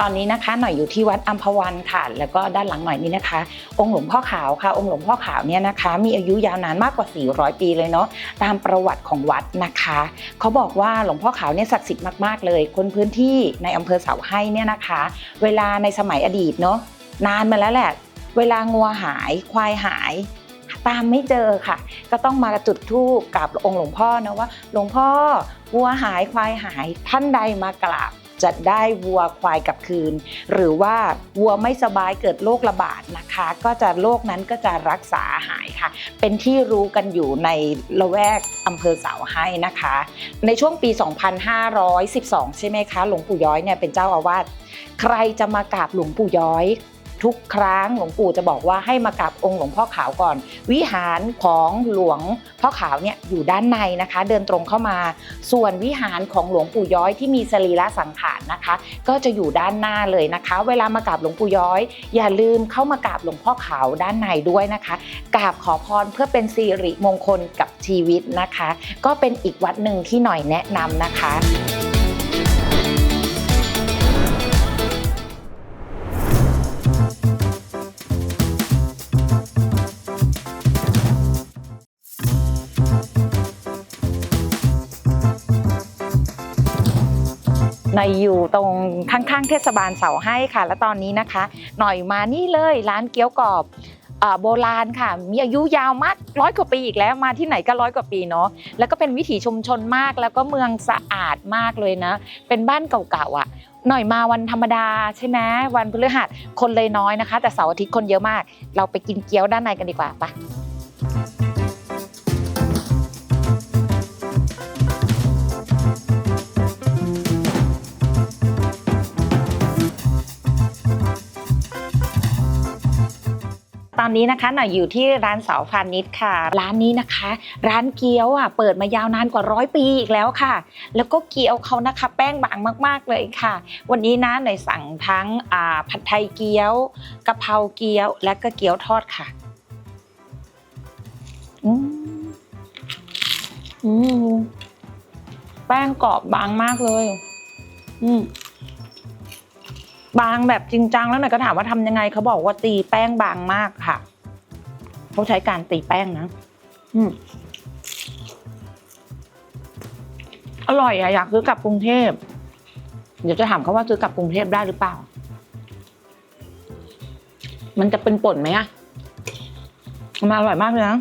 ตอนนี้นะคะหน่อยอยู่ที่วัดอัมพวันค่ะ แล้วก็ด้านหลังหน่อยนี้นะคะ องค์หลวงพ่อขาวค่ะ องค์หลวงพ่อขาวเนี่ยนะคะ มีอายุยาวนานมากกว่า 400 ปีเลยเนาะตามประวัติของวัดนะคะ เขาบอกว่าหลวงพ่อขาวเนี่ยศักดิ์สิทธิ์มากๆเลย คนพื้นที่ในอำเภอเสาให้เนี่ยนะคะ เวลาในสมัยอดีตเนาะนานมาแล้วแหละ เวลางัวหายควายหายตามไม่เจอค่ะ ก็ต้องมาจุดธูปกับองค์หลวงพ่อนะว่า หลวงพ่อวัวหายควายหายท่านใดมากราบ จะได้วัวควายกลับคืน หรือว่าวัวไม่สบายเกิดโรคระบาดนะคะ ก็จะโรคนั้นก็จะรักษาหายค่ะ เป็นที่รู้กันอยู่ในละแวกอำเภอเสาให้นะคะ ในช่วงปี 2512 ใช่ไหมคะ หลวงปู่ย้อยเนี่ยเป็นเจ้าอาวาสใครจะมากราบหลวงปู่ย้อย ทุกครั้งหลวงปู่จะบอกว่าให้มากราบองค์หลวงพ่อขาวก่อน วิหารของหลวงพ่อขาวเนี่ยอยู่ด้านในนะคะ เดินตรงเข้ามา ส่วนวิหารของหลวงปู่ย้อยที่มีสรีระสังขารนะคะ ก็จะอยู่ด้านหน้าเลยนะคะ เวลามากราบหลวงปู่ย้อย อย่าลืมเข้ามากราบหลวงพ่อขาวด้านในด้วยนะคะกราบขอพรเพื่อเป็นสิริมงคลกับชีวิตนะคะ ก็เป็นอีกวัดหนึ่งที่หน่อยแนะนำนะคะ หน่อยอยู่ตรงข้างๆเทศบาลเสาให้ค่ะ และตอนนี้นะคะ หน่อยมานี่เลยร้านเกี๊ยวกรอบโบราณค่ะ มีอายุยาวมากร้อยกว่าปีอีกแล้วมาที่ไหนก็ร้อยกว่าปีเนาะแล้วก็เป็นวิถีชุมชนมากแล้วก็เมืองสะอาดมากเลยนะ เป็นบ้านเก่าๆอะ หน่อยมาวันธรรมดาใช่ไหมวันพฤหัสคนเลยน้อยนะคะ แต่เสาร์อาทิตย์คนเยอะมาก เราไปกินเกี๊ยวด้านในกันดีกว่าปะ ตอนนี้นะคะหน่อยอยู่ที่ร้านเสาพาณิชย์ค่ะ ร้านนี้นะคะ ร้านเกี๊ยวอะเปิดมายาวนานกว่าร้อยปีอีกแล้วค่ะ แล้วก็เกี๊ยวเขานะคะ แป้งบางมาก ๆเลยค่ะ วันนี้นะหน่อยสั่งทั้งผัดไทยเกี๊ยวกะเพราเกี๊ยว และก็เกี๊ยวทอดค่ะอืมอืมแป้งกรอบบางมากเลย อืม บางแบบจริงจังแล้วหน่อยก็ถามว่าทำยังไงเขาบอกว่าตีแป้งบางมากค่ะเขาใช้การตีแป้งนะอืมอร่อยอะอยากซื้อกลับกรุงเทพเดี๋ยวจะถามเขาว่าซื้อกลับกรุงเทพได้หรือเปล่า มันจะเป็นป่นไหมอะมันอร่อยมากเลยนะ